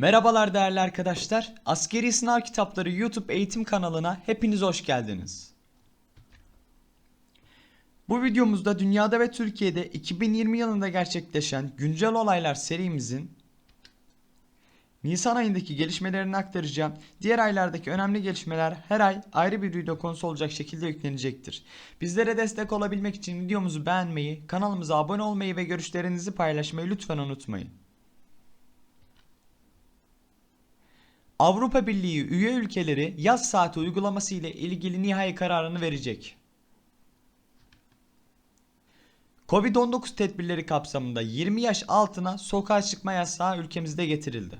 Merhabalar değerli arkadaşlar. Askeri Sınav Kitapları YouTube eğitim kanalına hepiniz hoş geldiniz. Bu videomuzda dünyada ve Türkiye'de 2020 yılında gerçekleşen güncel olaylar serimizin Nisan ayındaki gelişmelerini aktaracağım. Diğer aylardaki önemli gelişmeler her ay ayrı bir video konusu olacak şekilde yüklenecektir. Bizlere destek olabilmek için videomuzu beğenmeyi, kanalımıza abone olmayı ve görüşlerinizi paylaşmayı lütfen unutmayın. Avrupa Birliği üye ülkeleri yaz saati uygulaması ile ilgili nihai kararını verecek. Covid-19 tedbirleri kapsamında 20 yaş altına sokağa çıkma yasağı ülkemizde getirildi.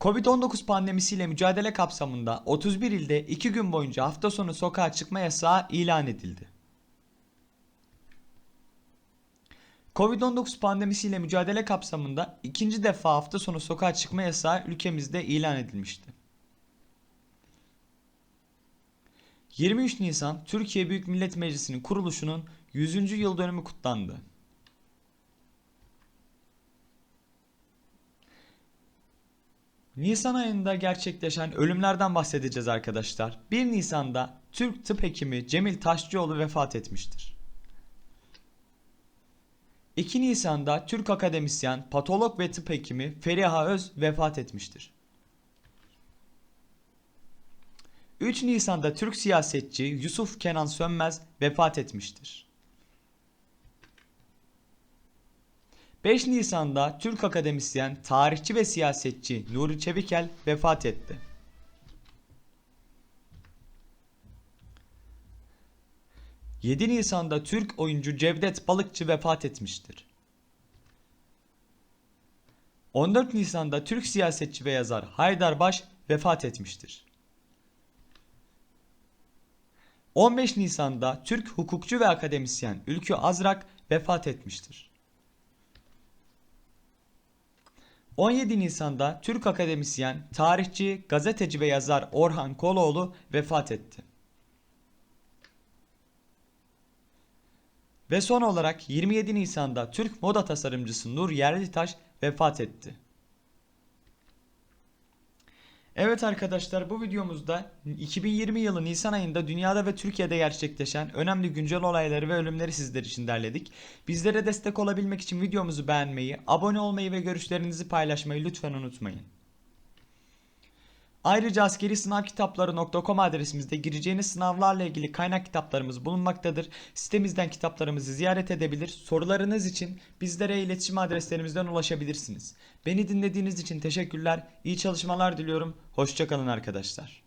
Covid-19 pandemisiyle mücadele kapsamında 31 ilde 2 gün boyunca hafta sonu sokağa çıkma yasağı ilan edildi. Covid-19 pandemisiyle mücadele kapsamında ikinci defa hafta sonu sokağa çıkma yasağı ülkemizde ilan edilmişti. 23 Nisan Türkiye Büyük Millet Meclisi'nin kuruluşunun 100. yıl dönümü kutlandı. Nisan ayında gerçekleşen ölümlerden bahsedeceğiz arkadaşlar. 1 Nisan'da Türk tıp hekimi Cemil Taşçıoğlu vefat etmiştir. 2 Nisan'da Türk akademisyen, patolog ve tıp hekimi Feriha Öz vefat etmiştir. 3 Nisan'da Türk siyasetçi Yusuf Kenan Sönmez vefat etmiştir. 5 Nisan'da Türk akademisyen, tarihçi ve siyasetçi Nuri Çebikel vefat etti. ...7 Nisan'da Türk oyuncu Cevdet Balıkçı vefat etmiştir. 14 Nisan'da Türk siyasetçi ve yazar Haydar Baş vefat etmiştir. 15 Nisan'da Türk hukukçu ve akademisyen Ülkü Azrak vefat etmiştir. 17 Nisan'da Türk akademisyen, tarihçi, gazeteci ve yazar Orhan Koloğlu vefat etti. Ve son olarak 27 Nisan'da Türk moda tasarımcısı Nur Yerlitaş vefat etti. Evet arkadaşlar bu videomuzda 2020 yılı Nisan ayında dünyada ve Türkiye'de gerçekleşen önemli güncel olayları ve ölümleri sizler için derledik. Bizlere destek olabilmek için videomuzu beğenmeyi, abone olmayı ve görüşlerinizi paylaşmayı lütfen unutmayın. Ayrıca askeri sınav kitapları.com adresimizde gireceğiniz sınavlarla ilgili kaynak kitaplarımız bulunmaktadır. Sitemizden kitaplarımızı ziyaret edebilir. Sorularınız için bizlere iletişim adreslerimizden ulaşabilirsiniz. Beni dinlediğiniz için teşekkürler. İyi çalışmalar diliyorum. Hoşçakalın arkadaşlar.